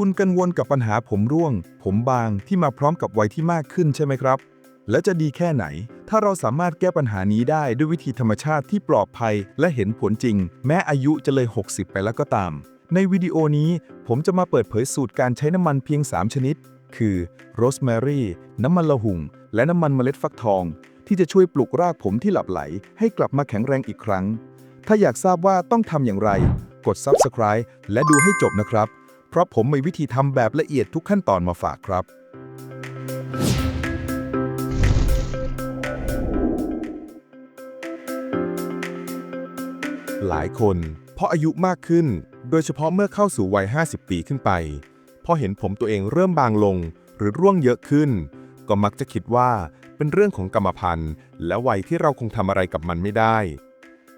คุณกังวลกับปัญหาผมร่วง ผมบางที่มาพร้อมกับวัยที่มากขึ้นใช่ไหมครับ และจะดีแค่ไหน ถ้าเราสามารถแก้ปัญหานี้ได้ด้วยวิธีธรรมชาติที่ปลอดภัย และเห็นผลจริง แม้อายุจะเลย 60 ไปแล้วก็ตาม ในวิดีโอนี้ผมจะมาเปิดเผยสูตรการใช้น้ำมันเพียง 3 ชนิด คือโรสแมรี่น้ำมันละหุ่ง และน้ำมันเมล็ดฟักทอง ที่จะช่วยปลุกรากผมที่หลับไหล ให้กลับมาแข็งแรงอีกครั้ง ถ้าอยากทราบว่าต้องทำอย่างไร กด Subscribe และดูให้จบนะครับ ราะผมมีวิธีทำแบบละเอียดทุกขั้นตอนมาฝากครับ หลายคนพออายุมากขึ้น โดยเฉพาะเมื่อเข้าสู่วัย 50 ปีขึ้นไป พอเห็นผมตัวเองเริ่มบางลงหรือร่วงเยอะขึ้น ก็มักจะคิดว่าเป็นเรื่องของกรรมพันธุ์ และวัยที่เราคงทำอะไรกับมันไม่ได้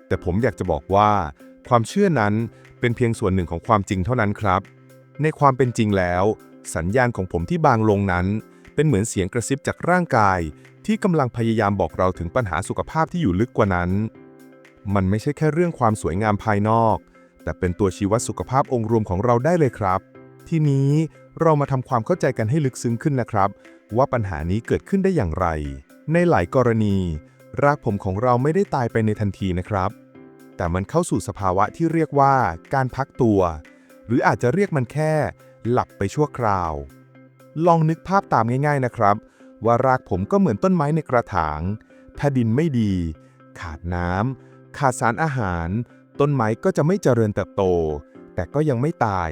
แต่ผมอยากจะบอกว่า ความเชื่อนั้นเป็นเพียงส่วนหนึ่งของความจริงเท่านั้นครับ ในความเป็นจริงแล้ว สัญญาณของผมที่บางลงนั้น เป็นเหมือนเสียงกระซิบจากร่างกาย ที่กำลังพยายามบอกเราถึงปัญหาสุขภาพที่อยู่ลึกกว่านั้น มันไม่ใช่แค่เรื่องความสวยงามภายนอก แต่เป็นตัวชี้วัดสุขภาพองค์รวมของเราได้เลยครับ ทีนี้เรามาทำความเข้าใจกันให้ลึกซึ้งขึ้นนะครับ ว่าปัญหานี้เกิดขึ้นได้อย่างไร ในหลายกรณี รากผมของเราไม่ได้ตายไปในทันทีนะครับ แต่มันเข้าสู่สภาวะที่เรียกว่าการพักตัว หรืออาจจะเรียกมันแค่ หลับไปชั่วคราว ลองนึกภาพตามง่ายๆนะครับ ว่ารากผมก็เหมือนต้นไม้ในกระถาง ถ้าดินไม่ดี ขาดน้ำขาดสารอาหาร ต้นไม้ก็จะไม่เจริญเติบโต แต่ก็ยังไม่ตาย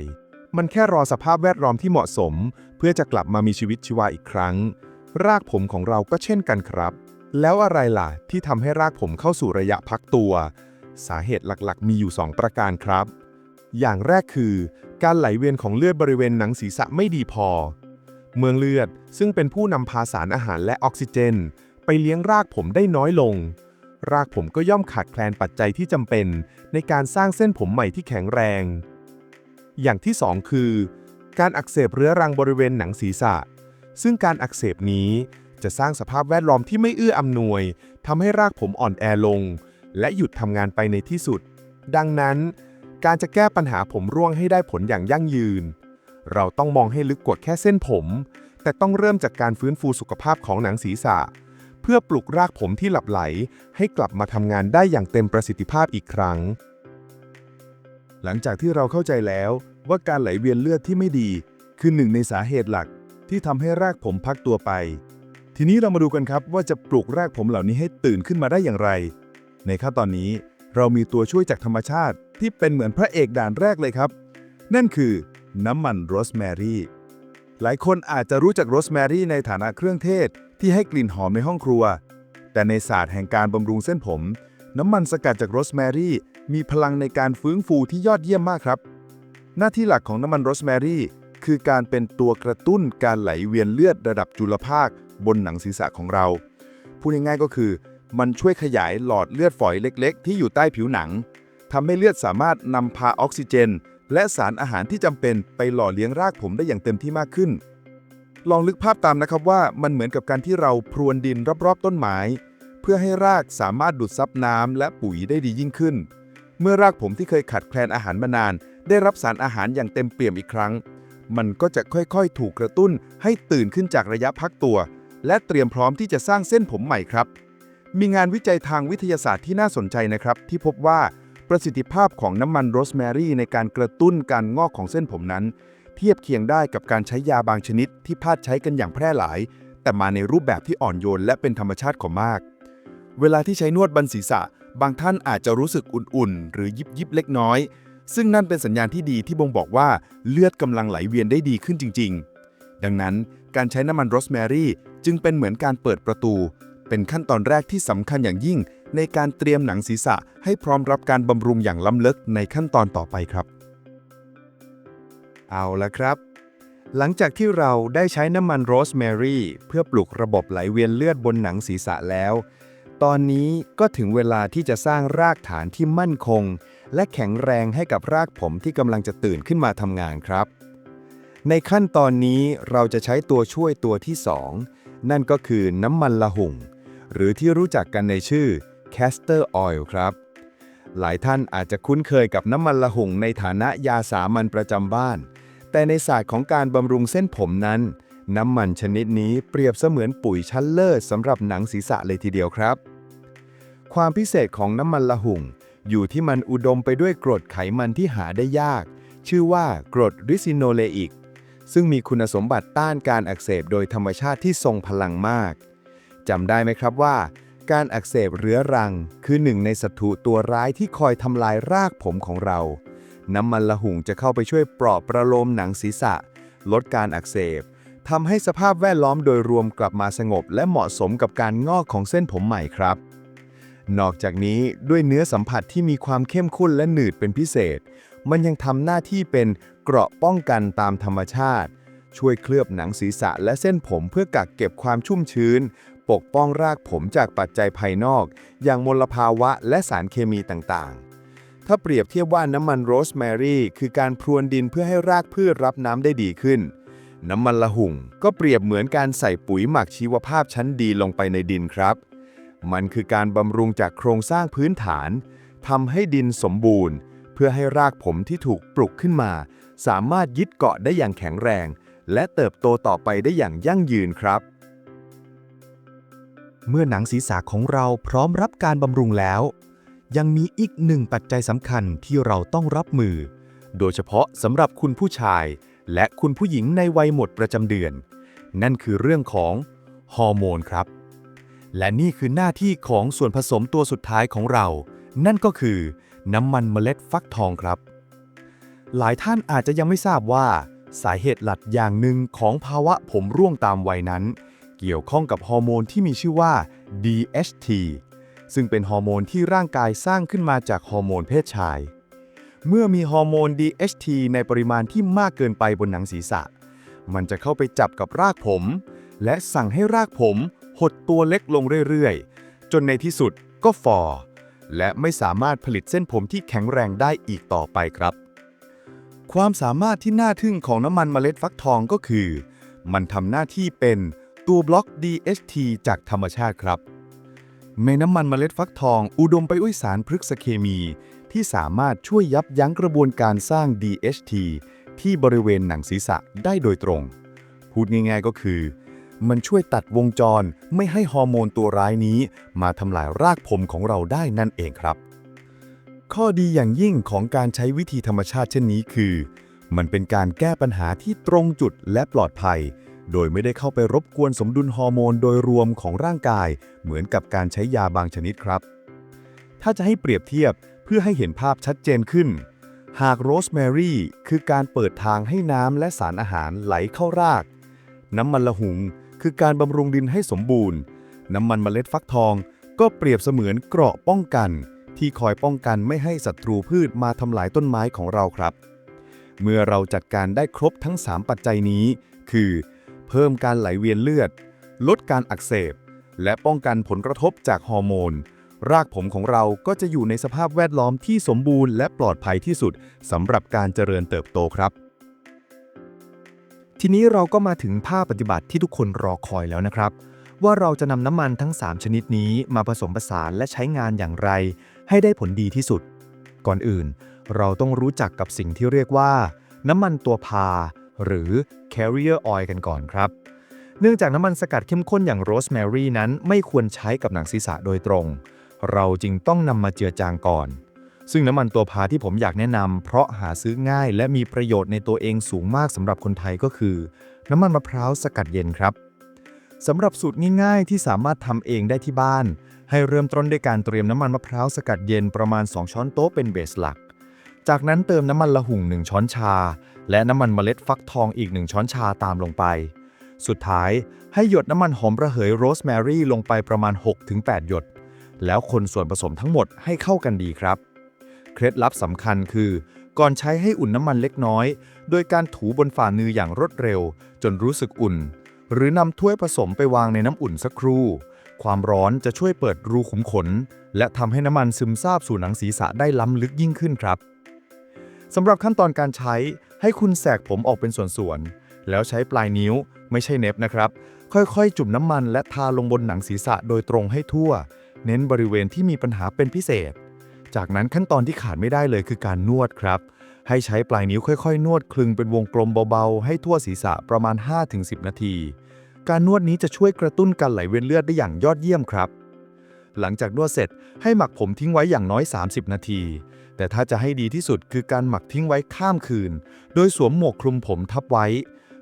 มันแค่รอสภาพแวดล้อมที่เหมาะสม เพื่อจะกลับมามีชีวิตชีวาอีกครั้ง รากผมของเราก็เช่นกันครับ แล้วอะไรล่ะ ที่ทำให้รากผมเข้าสู่ระยะพักตัว สาเหตุหลักๆ มีอยู่ 2 ประการครับ อย่างแรกคือ การไหลเวียนของเลือดบริเวณหนังศีรษะไม่ดีพอ เมืองเลือดซึ่งเป็นผู้นำพาสารอาหารและออกซิเจน ไปเลี้ยงรากผมได้น้อยลง รากผมก็ย่อมขาดแคลนปัจจัยที่จำเป็น ในการสร้างเส้นผมใหม่ที่แข็งแรง อย่างที่ 2 คือ การอักเสบเรื้อรังบริเวณหนังศีรษะ ซึ่งการอักเสบนี้จะสร้างสภาพแวดล้อมที่ไม่เอื้ออำนวยทำให้รากผมอ่อนแอลง และหยุดทำงานไปในที่สุด ดังนั้น การจะแก้ปัญหาผมร่วงให้ได้ผลอย่างยั่งยืน เราต้องมองให้ลึกกว่าแค่เส้นผม แต่ต้องเริ่มจากการฟื้นฟูสุขภาพของหนังศีรษะ เพื่อปลุกรากผมที่หลับไหล ให้กลับมาทำงานได้อย่างเต็มประสิทธิภาพอีกครั้ง หลังจากที่เราเข้าใจแล้วว่าการไหลเวียนเลือดที่ไม่ดี คือหนึ่งในสาเหตุหลักที่ทำให้รากผมพักตัวไป ทีนี้เรามาดูกันครับว่าจะปลุกรากผมเหล่านี้ให้ตื่นขึ้นมาได้อย่างไร ในขั้นตอนนี้เรามีตัวช่วยจากธรรมชาติ ที่เป็นเหมือนพระเอกด่านแรกเลยครับ นั่นคือ น้ำมันโรสแมรี่ หลายคนอาจจะรู้จักโรสแมรี่ในฐานะเครื่องเทศที่ให้กลิ่นหอมในห้องครัว แต่ในศาสตร์แห่งการบำรุงเส้นผม น้ำมันสกัดจากโรสแมรี่ มีพลังในการฟื้นฟูที่ยอดเยี่ยมมากครับ หน้าที่หลักของน้ำมันโรสแมรี่คือการเป็นตัวกระตุ้นการไหลเวียนเลือดระดับจุลภาค บนหนังศีรษะของเรา พูดง่ายๆก็คือ มันช่วยขยายหลอดเลือดฝอยเล็ก ๆ ที่อยู่ใต้ผิวหนัง ทำให้เลือดสามารถนำพาออกซิเจน และสารอาหารที่จำเป็นไปหล่อเลี้ยงรากผมได้อย่างเต็มที่มากขึ้น ลองลึกภาพตามนะครับว่ามันเหมือนกับการที่เราพรวนดินรอบๆต้นไม้ เพื่อให้รากสามารถดูดซับน้ำและปุ๋ยได้ดียิ่งขึ้น เมื่อรากผมที่เคยขาดแคลนอาหารมานาน ได้รับสารอาหารอย่างเต็มเปี่ยมอีกครั้ง มันก็จะค่อยๆ ถูกกระตุ้นให้ตื่นขึ้นจากระยะพักตัว และเตรียมพร้อมที่จะสร้างเส้นผมใหม่ครับมีงานวิจัยทางวิทยาศาสตร์ที่น่าสนใจนะครับ ที่พบว่า ประสิทธิภาพของน้ำมันโรสแมรี่ในการกระตุ้นการงอกของเส้นผมนั้น เทียบเคียงได้กับการใช้ยาบางชนิดที่พทย์ใช้กันอย่างแพร่หลาย แต่มาในรูปแบบที่อ่อนโยนและเป็นธรรมชาติของมาก เวลาที่ใช้นวดบันศีรษะ บางท่านอาจจะรู้สึกอุ่นๆ หรือยิบยิบๆเล็กน้อย ซึ่งนั่นเป็นสัญญาณที่ดีที่บ่งบอกว่าเลือดกำลังไหลเวียนได้ดีขึ้นจริง ๆ ดังนั้นการใช้น้ำมันโรสแมรี่จึงเป็นเหมือนการเปิดประตู เป็นขั้นตอนแรกที่สำคัญอย่างยิ่ง ในการเตรียมหนังศีรษะให้พร้อมรับการบำรุงอย่างล้ำลึกในขั้นตอนต่อไปครับ เอาละครับ หลังจากที่เราได้ใช้น้ำมันโรสแมรี่ เพื่อปลุกระบบไหลเวียนเลือดบนหนังศีรษะแล้ว ตอนนี้ก็ถึงเวลาที่จะสร้างรากฐานที่มั่นคง และแข็งแรงให้กับรากผมที่กำลังจะตื่นขึ้นมาทำงานครับ ในขั้นตอนนี้เราจะใช้ตัวช่วยตัวที่ 2 นั่นก็คือน้ำมันละหุ่งหรือที่รู้จักกันในชื่อ castor oil ครับ หลายท่านอาจจะคุ้นเคยกับน้ำมันละหุ่งในฐานะยาสามัญประจำบ้านแแต่ในศาสตร์ของการบำรุงเส้นผมนั้น น้ำมันชนิดนี้เปรียบเสมือนปุ๋ยชั้นเลิศสำหรับหนังศีรษะเลยทีเดียวครับ ความพิเศษของน้ำมันละหุ่ง อยู่ที่มันอุดมไปด้วยกรดไขมันที่หาได้ยาก ชื่อว่ากรดริซิโนเลอิกซึ่งมีคุณสมบัติต้านการอักเสบโดยธรรมชาติที่ทรงพลังมากจำได้ไหมครับว่า การอักเสบเรื้อรัง คือหนึ่งในศัตรูตัวร้ายที่คอยทำลายรากผมของเรา น้ำมันละหุ่งจะเข้าไปช่วยปลอบประโลมหนังศีรษะ ลดการอักเสบทำให้สภาพแวดล้อมโดยรวมกลับมาสงบ และเหมาะสมกับการงอกของเส้นผมใหม่ครับ นอกจากนี้ด้วยเนื้อสัมผัสที่มีความเข้มข้นและหนืดเป็นพิเศษ มันยังทำหน้าที่เป็นเกราะป้องกันตามธรรมชาติ ช่วยเคลือบหนังศีรษะและเส้นผมเพื่อกักเก็บความชุ่มชื้น ปกป้องรากผมจากปัจจัยภายนอก อย่างมลภาวะและสารเคมีต่างๆ ถ้าเปรียบเทียบว่าน้ำมันโรสแมรี่คือการพรวนดินเพื่อให้รากพืชรับน้ำได้ดีขึ้น น้ำมันละหุ่งก็เปรียบเหมือนการใส่ปุ๋ยหมักชีวภาพชั้นดีลงไปในดินครับ มันคือการบำรุงจากโครงสร้างพื้นฐานทำให้ดินสมบูรณ์ เพื่อให้รากผมที่ถูกปลุกขึ้นมา สามารถยึดเกาะได้อย่างแข็งแรง และเติบโตต่อไปได้อย่างยั่งยืนครับ เมื่อหนังศีรษะของเราพร้อมรับการบำรุงแล้ว ยังมีอีกหนึ่งปัจจัยสำคัญที่เราต้องรับมือ โดยเฉพาะสำหรับคุณผู้ชาย และคุณผู้หญิงในวัยหมดประจำเดือน นั่นคือเรื่องของฮอร์โมนครับ และนี่คือหน้าที่ของส่วนผสมตัวสุดท้ายของเรา นั่นก็คือน้ำมันเมล็ดฟักทองครับ หลายท่านอาจจะยังไม่ทราบว่า สาเหตุหลักอย่างหนึ่งของภาวะผมร่วงตามวัยนั้น เกี่ยวข้องกับฮอร์โมนที่มีชื่อว่า DHT ซึ่งเป็นฮอร์โมนที่ร่างกายสร้างขึ้นมาจากฮอร์โมนเพศชาย เมื่อมีฮอร์โมน DHT ในปริมาณที่มากเกินไปบนหนังศีรษะ มันจะเข้าไปจับกับรากผม และสั่งให้รากผมหดตัวเล็กลงเรื่อยๆ จนในที่สุดก็ฟอและไม่สามารถผลิตเส้นผมที่แข็งแรงได้อีกต่อไปครับ ความสามารถที่น่าทึ่งของน้ำมันเมล็ดฟักทองก็คือ มันทำหน้าที่เป็น ตัวบล็อก DHT จากธรรมชาติครับ ในน้ำมันเมล็ดฟักทองอุดมไปด้วยสารพฤกษเคมี ที่สามารถช่วยยับยั้งกระบวนการสร้าง DHT ที่บริเวณหนังศีรษะได้โดยตรง พูดง่ายๆก็คือ มันช่วยตัดวงจรไม่ให้ฮอร์โมนตัวร้ายนี้ มาทำลายรากผมของเราได้นั่นเองครับ ข้อดีอย่างยิ่งของการใช้วิธีธรรมชาติเช่นนี้คือ มันเป็นการแก้ปัญหาที่ตรงจุดและปลอดภัย โดยไม่ได้เข้าไปรบกวนสมดุลฮอร์โมนโดยรวมของร่างกาย เหมือนกับการใช้ยาบางชนิดครับ ถ้าจะให้เปรียบเทียบเพื่อให้เห็นภาพชัดเจนขึ้น หากโรสแมรี่คือการเปิดทางให้น้ำและสารอาหารไหลเข้าราก น้ำมันละหุงคือการบำรุงดินให้สมบูรณ์ น้ำมันเมล็ดฟักทอง ก็เปรียบเสมือนเกราะป้องกัน ที่คอยป้องกันไม่ให้ศัตรูพืชมาทำลายต้นไม้ของเราครับ เมื่อเราจัดการได้ครบทั้ง 3 ปัจจัยนี้ คือ เพิ่มการไหลเวียนเลือด ลดการอักเสบ และป้องกันผลกระทบจากฮอร์โมน รากผมของเราก็จะอยู่ในสภาพแวดล้อมที่สมบูรณ์และปลอดภัยที่สุดสำหรับการเจริญเติบโตครับ ทีนี้เราก็มาถึงภาพปฏิบัติที่ทุกคนรอคอยแล้วนะครับ ว่าเราจะนำน้ำมันทั้ง 3 ชนิดนี้มาผสมผสานและใช้งานอย่างไร ให้ได้ผลดีที่สุด ก่อนอื่น เราต้องรู้จักกับสิ่งที่เรียกว่า น้ำมันตัวพา หรือ carrier oil กันก่อนครับ เนื่องจากน้ำมันสกัดเข้มข้นอย่างโรสแมรี่นั้นไม่ควรใช้กับหนังศีรษะโดยตรง เราจึงต้องนำมาเจือจางก่อน ซึ่งน้ำมันตัวพาที่ผมอยากแนะนำเพราะหาซื้อง่ายและมีประโยชน์ในตัวเองสูงมากสำหรับคนไทยก็คือ น้ำมันมะพร้าวสกัดเย็นครับสำหรับสูตรง่ายๆ ที่สามารถทำเองได้ที่บ้าน ให้เริ่มต้นด้วยการเตรียมน้ำมันมะพร้าวสกัดเย็นประมาณ 2 ช้อนโต๊ะเป็นเบสหลัก จากนั้นเติมน้ำมันละหุ่ง 1 ช้อนชา และน้ำมันเมล็ดฟักทองอีก 1 ช้อนชาตามลงไป สุดท้ายให้หยดน้ำมันหอมระเหยโรสแมรี่ลงไปประมาณ 6-8 หยด แล้วคนส่วนผสมทั้งหมดให้เข้ากันดีครับ เคล็ดลับสำคัญคือ ก่อนใช้ให้อุ่นน้ำมันเล็กน้อย โดยการถูบนฝ่ามืออย่างรวดเร็ว จนรู้สึกอุ่น หรือนำถ้วยผสมไปวางในน้ำอุ่นสักครู่ความร้อนจะช่วยเปิดรูขุมขน และทำให้น้ำมันซึมซาบสู่หนังศีรษะได้ล้ำลึกยิ่งขึ้นครับ สำหรับขั้นตอนการใช้ให้คุณแสกผมออกเป็นส่วนๆ แล้วใช้ปลายนิ้วไม่ใช่เน็บนะครับ ค่อยๆ จุ่มน้ำมันและทาลงบนหนังศีรษะโดยตรงให้ทั่ว เน้นบริเวณที่มีปัญหาเป็นพิเศษ จากนั้นขั้นตอนที่ขาดไม่ได้เลยคือการนวดครับ ให้ใช้ปลายนิ้วค่อยๆ นวดคลึงเป็นวงกลมเบาๆ ให้ทั่วศีรษะประมาณ 5-10 นาที การนวดนี้จะช่วยกระตุ้นการไหลเวียนเลือดได้อย่างยอดเยี่ยมครับ หลังจากนวดเสร็จให้หมักผมทิ้งไว้อย่างน้อย 30 นาที แต่ถ้าจะให้ดีที่สุดคือการหมักทิ้งไว้ข้ามคืน โดยสวมหมวกคลุมผมทับไว้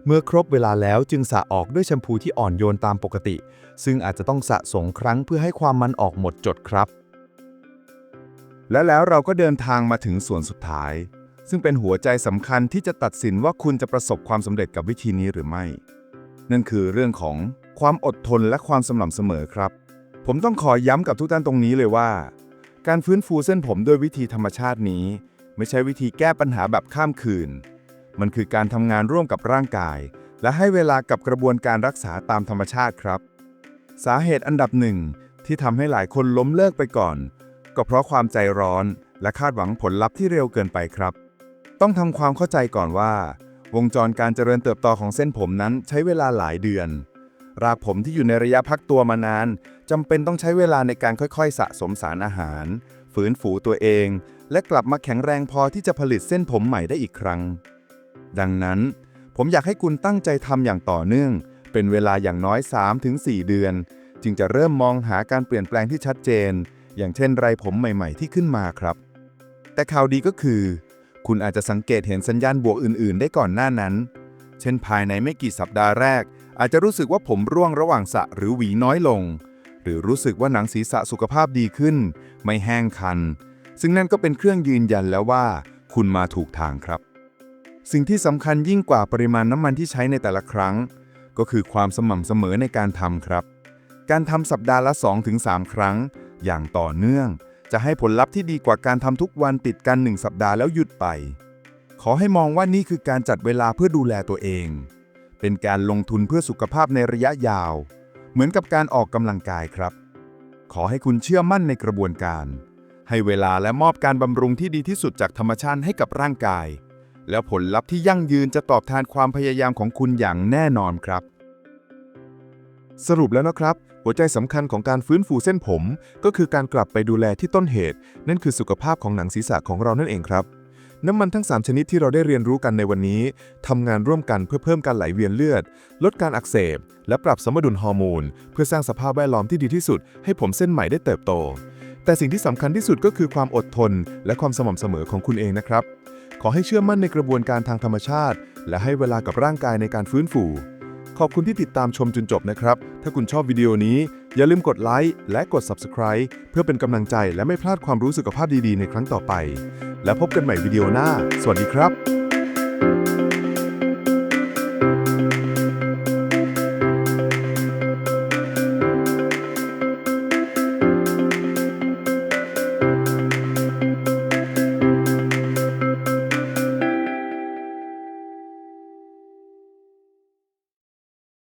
เมื่อครบเวลาแล้วจึงสระออกด้วยแชมพูที่อ่อนโยนตามปกติ ซึ่งอาจจะต้องสะสมครั้งเพื่อให้ความมันออกหมดจดครับ และแล้วเราก็เดินทางมาถึงส่วนสุดท้าย ซึ่งเป็นหัวใจสำคัญที่จะตัดสินว่าคุณจะประสบความสำเร็จกับวิธีนี้หรือไม่ นั่นคือเรื่องของความอดทนและความสม่ำเสมอครับ ผมต้องขอย้ำกับทุกท่านตรงนี้เลยว่า การฟื้นฟูเส้นผมด้วยวิธีธรรมชาตินี้ ไม่ใช่วิธีแก้ปัญหาแบบข้ามคืน มันคือการทำงานร่วมกับร่างกาย และให้เวลากับกระบวนการรักษาตามธรรมชาติครับ สาเหตุอันดับหนึ่งที่ทำให้หลายคนล้มเลิกไปก่อน ก็เพราะความใจร้อนและคาดหวังผลลัพธ์ที่เร็วเกินไปครับ ต้องทำความเข้าใจก่อนว่า วงจรการเจริญเติบโตของเส้นผมนั้นใช้เวลาหลายเดือน รากผมที่อยู่ในระยะพักตัวมานานจำเป็นต้องใช้เวลาในการค่อยๆ สะสมสารอาหาร ฝืนฟูตัวเอง และกลับมาแข็งแรงพอที่จะผลิตเส้นผมใหม่ได้อีกครั้ง ดังนั้น ผมอยากให้คุณตั้งใจทำอย่างต่อเนื่อง เป็นเวลาอย่างน้อย 3-4 เดือน จึงจะเริ่มมองหาการเปลี่ยนแปลงที่ชัดเจน อย่างเช่นไรผมใหม่ ๆ ที่ขึ้นมาครับ แต่ข่าวดีก็คือ คุณอาจจะสังเกตเห็นสัญญาณบวกอื่น ๆ ได้ก่อนหน้านั้น เช่นภายในไม่กี่สัปดาห์แรก อาจจะรู้สึกว่าผมร่วงระหว่างสระหรือหวีน้อยลง หรือรู้สึกว่าหนังศีรษะสุขภาพดีขึ้น ไม่แห้งคัน ซึ่งนั่นก็เป็นเครื่องยืนยันแล้วว่า คุณมาถูกทางครับ สิ่งที่สำคัญยิ่งกว่าปริมาณน้ำมันที่ใช้ในแต่ละครั้ง ก็คือความสม่ำเสมอในการทำครับ การทำสัปดาห์ละ 2-3 ครั้ง อย่างต่อเนื่อง จะให้ผลลัพธ์ที่ดีกว่าการทำทุกวันติดกัน 1 สัปดาห์แล้วหยุดไป ขอให้มองว่านี่คือการจัดเวลาเพื่อดูแลตัวเอง เป็นการลงทุนเพื่อสุขภาพในระยะยาว เหมือนกับการออกกำลังกายครับ ขอให้คุณเชื่อมั่นในกระบวนการ ให้เวลาและมอบการบำรุงที่ดีที่สุดจากธรรมชาติให้กับร่างกาย แล้วผลลัพธ์ที่ยั่งยืนจะตอบแทนความพยายามของคุณอย่างแน่นอนครับสรุปแล้วนะครับ หัวใจสำคัญของการฟื้นฟูเส้นผม ก็คือการกลับไปดูแลที่ต้นเหตุ นั่นคือสุขภาพของหนังศีรษะของเรานั่นเองครับ น้ำมันทั้ง 3 ชนิดที่เราได้เรียนรู้กันในวันนี้ทำงานร่วมกันเพื่อเพิ่มการไหลเวียนเลือด ลดการอักเสบ และปรับสมดุลฮอร์โมน เพื่อสร้างสภาพแวดล้อมที่ดีที่สุด ให้ผมเส้นใหม่ได้เติบโต แต่สิ่งที่สำคัญที่สุดก็คือความอดทน และความสม่ำเสมอของคุณเองนะครับ ขอให้เชื่อมั่นในกระบวนการทางธรรมชาติ และให้เวลากับร่างกายในการฟื้นฟูขอบคุณที่ติดตามชมจนจบนะครับ ถ้าคุณชอบวิดีโอนี้ อย่าลืมกดไลค์และกด Subscribe เพื่อเป็นกำลังใจและไม่พลาดความรู้สุขภาพดีๆ ในครั้งต่อไป และพบกันใหม่วิดีโอหน้า สวัสดีครับ